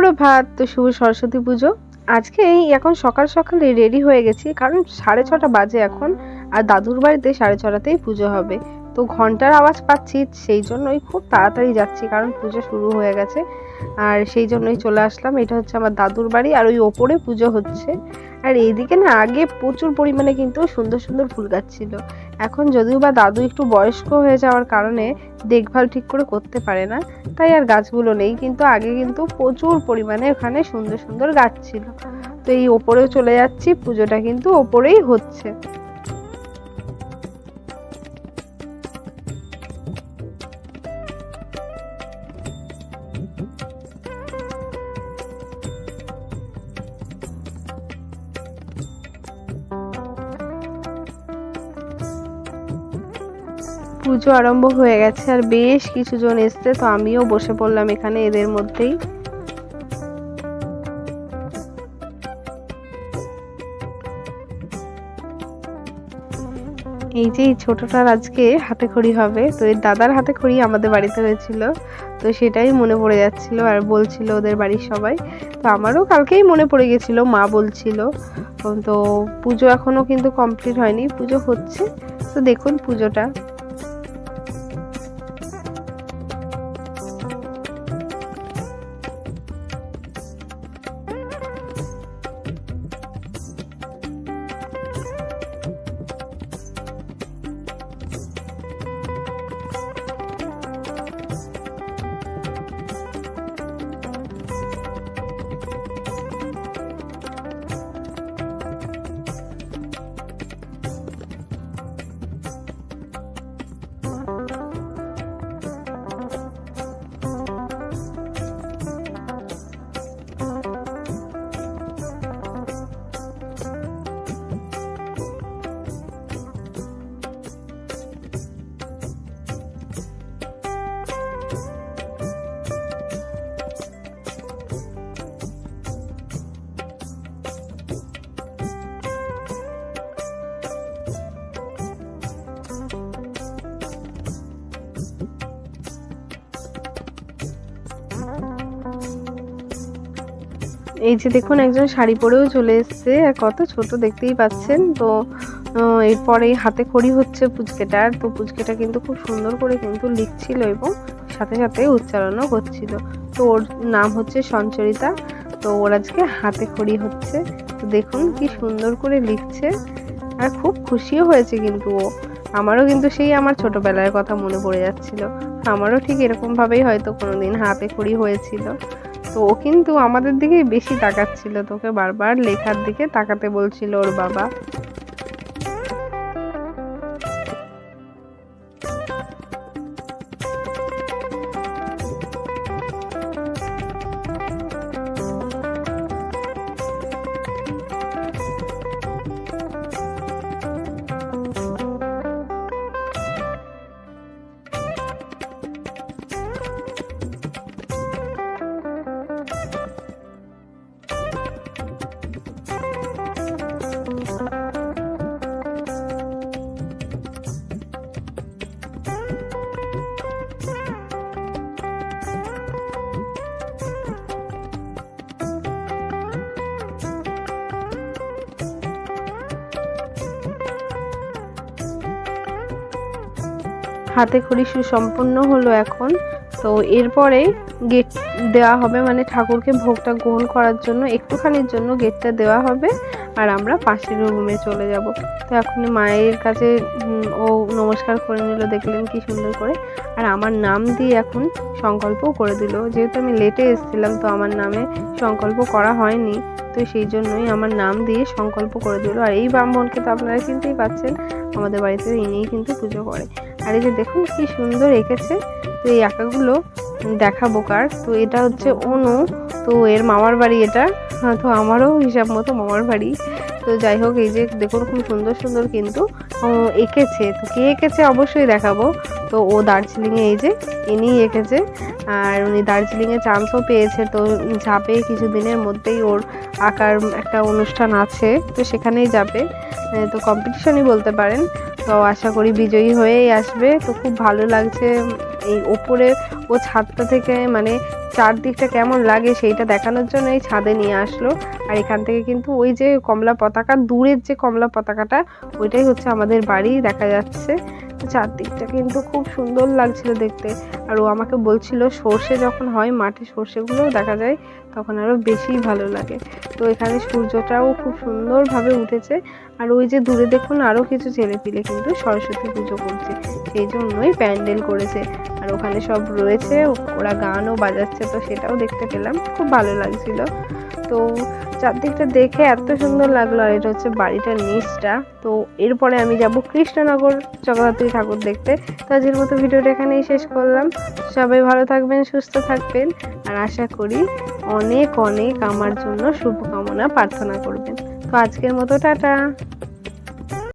সুপ্রভাত, তো শুভ সরস্বতী পুজো। আজকে এই এখন সকাল সকালে রেডি হয়ে গেছি, কারণ সাড়ে ছটা বাজে এখন, আর দাদুর বাড়িতে সাড়ে ছটাতেই পুজো হবে। তো ঘণ্টার আওয়াজ পাচ্ছি, সেই জন্যই খুব তাড়াতাড়ি যাচ্ছি, কারণ পুজো শুরু হয়ে গেছে। আর সেই জন্যই চলে আসলাম, এটা হচ্ছে আমার দাদুর বাড়ি, আর ওই ওপরে পুজো হচ্ছে। আর এইদিকে না, আগে প্রচুর পরিমাণে কিন্তু সুন্দর সুন্দর ফুল গাছ ছিল। এখন যদিও বা দাদু একটু বয়স্ক হয়ে যাওয়ার কারণে দেখভাল ঠিক করে করতে পারে না, তাই আর গাছগুলো নেই, কিন্তু আগে কিন্তু প্রচুর পরিমাণে ওখানে সুন্দর সুন্দর গাছ ছিল। তো এই ওপরেও চলে যাচ্ছি, পুজোটা কিন্তু ওপরেই হচ্ছে। পুজো আরম্ভ হয়ে গেছে আর বেশ কিছুজন এসছে, তো আমিও বসে পড়লাম এখানে এদের মধ্যেই। এই যে এই ছোটটার আজকে হাতে খড়ি হবে, তো এর দাদার হাতে খড়ি আমাদের বাড়িতে হয়েছিল, তো সেটাই মনে পড়ে যাচ্ছিল আর বলছিল ওদের বাড়ির সবাই। তো আমারও কালকেই মনে পড়ে গেছিল, মা বলছিল। তো পুজো এখনও কিন্তু কমপ্লিট হয়নি, পুজো হচ্ছে। তো দেখুন পুজোটা। এই যে দেখুন, একজন শাড়ি পরেও চলে এসছে, আর কত ছোট দেখতেই পাচ্ছেন। তো এরপরে হাতে খড়ি হচ্ছে পুচকেটার, তো পুচকেটা কিন্তু খুব সুন্দর করে কিন্তু লিখছিল এবং সাথে সাথে উচ্চারণও করছিল তো ওর নাম হচ্ছে সঞ্চরিতা, তো ওর আজকে হাতে খড়ি হচ্ছে। তো দেখুন কি সুন্দর করে লিখছে, আর খুব খুশিও হয়েছে কিন্তু ও। আমারও কিন্তু সেই আমার ছোটবেলার কথা মনে পড়ে যাচ্ছিল। আমারও ঠিক এরকম ভাবেই হয়তো কোনোদিন হাতে খড়ি হয়েছিল। তো ও কিন্তু আমাদের দিকেই বেশি তাকাচ্ছিল। তোকে বারবার লেখার দিকে তাকাতে বলছিল ওর বাবা। হাতে খড়ি সুসম্পন্ন হলো এখন। তো এরপরে গেট দেওয়া হবে মানে ঠাকুরকে ভোগটা গ্রহণ করার জন্য, একটুখানির জন্য গেটটা দেওয়া হবে আর আমরা পাশের রুমে চলে যাব। তো এখন মায়ের কাছে ও নমস্কার করে নিল, দেখলেন কি সুন্দর করে। আর আমার নাম দিয়ে এখন সংকল্প করে দিল। যেহেতু আমি লেটে এসেছিলাম, তো আমার নামে সংকল্প করা হয়নি, তো সেই জন্যই আমার নাম দিয়ে সংকল্প করে দিল। আর এই ব্রাহ্মণকে তো আপনারা চিনতেই পাচ্ছেন, আমাদের বাড়িতে ইনিই কিন্তু পুজো করে। আর এই যে দেখুন কি সুন্দর এঁকেছে। তো এই আঁকাগুলো দেখাবো কার। তো এটা হচ্ছে অনু। তো এর মামার বাড়ি এটা। হ্যাঁ, তো আমারও হিসাব মতো মামার বাড়ি। তো যাই হোক এই যে দেখুন খুব সুন্দর সুন্দর কিন্তু এঁকেছে। তো কে এঁকেছে অবশ্যই দেখাবো। তো ও দার্জিলিংয়ে এই যে ইনি এঁকেছে। আর উনি দার্জিলিংয়ে চান্সও পেয়েছে। তো যাবে কিছুদিনের মধ্যেই ওর আঁকার একটা অনুষ্ঠান আছে। তো সেখানেই যাবে। তো কম্পিটিশনই বলতে পারেন। তো আশা করি বিজয়ী হয়েই আসবে। তো খুব ভালো লাগছে। এই ওপরে ও ছাদটা থেকে মানে চারদিকটা কেমন লাগে সেইটা দেখানোর জন্য এই ছাদে নিয়ে আসলো। আর এখান থেকে কিন্তু ওই যে কমলা পতাকা, দূরের যে কমলা পতাকাটা, ওইটাই হচ্ছে আমাদের বাড়ি, দেখা যাচ্ছে। চারদিকটা কিন্তু খুব সুন্দর লাগছিল দেখতে। আর ও আমাকে বলছিল সর্ষে যখন হয় মাঠে সর্ষেগুলোও দেখা যায়, তখন আরও বেশি ভালো লাগে। তো এখানে সূর্যটাও খুব সুন্দরভাবে উঠেছে। আর ওই যে দূরে দেখুন আরও কিছু ছেলেপিলে কিন্তু সরস্বতী পুজো করছে। সেই জন্যই প্যান্ডেল করেছে। আর ওখানে সব রয়েছে, ওরা গানও বাজাচ্ছে, তো সেটাও দেখতে পেলাম। খুব ভালো লাগছিল। তো চারদিকটা দেখে এত সুন্দর লাগল আর এটা হচ্ছে বাড়িটার নিচটা। তো এরপরে আমি যাব কৃষ্ণনগর জগদ্ধাত্রী ঠাকুর দেখতে। তো আজকের মতো ভিডিওটা এখানেই শেষ করলাম। সবাই ভালো থাকবেন, সুস্থ থাকবেন আর আশা করি অনেক অনেক আমার জন্য শুভকামনা, প্রার্থনা করবেন। তো আজকের মতো টাটা।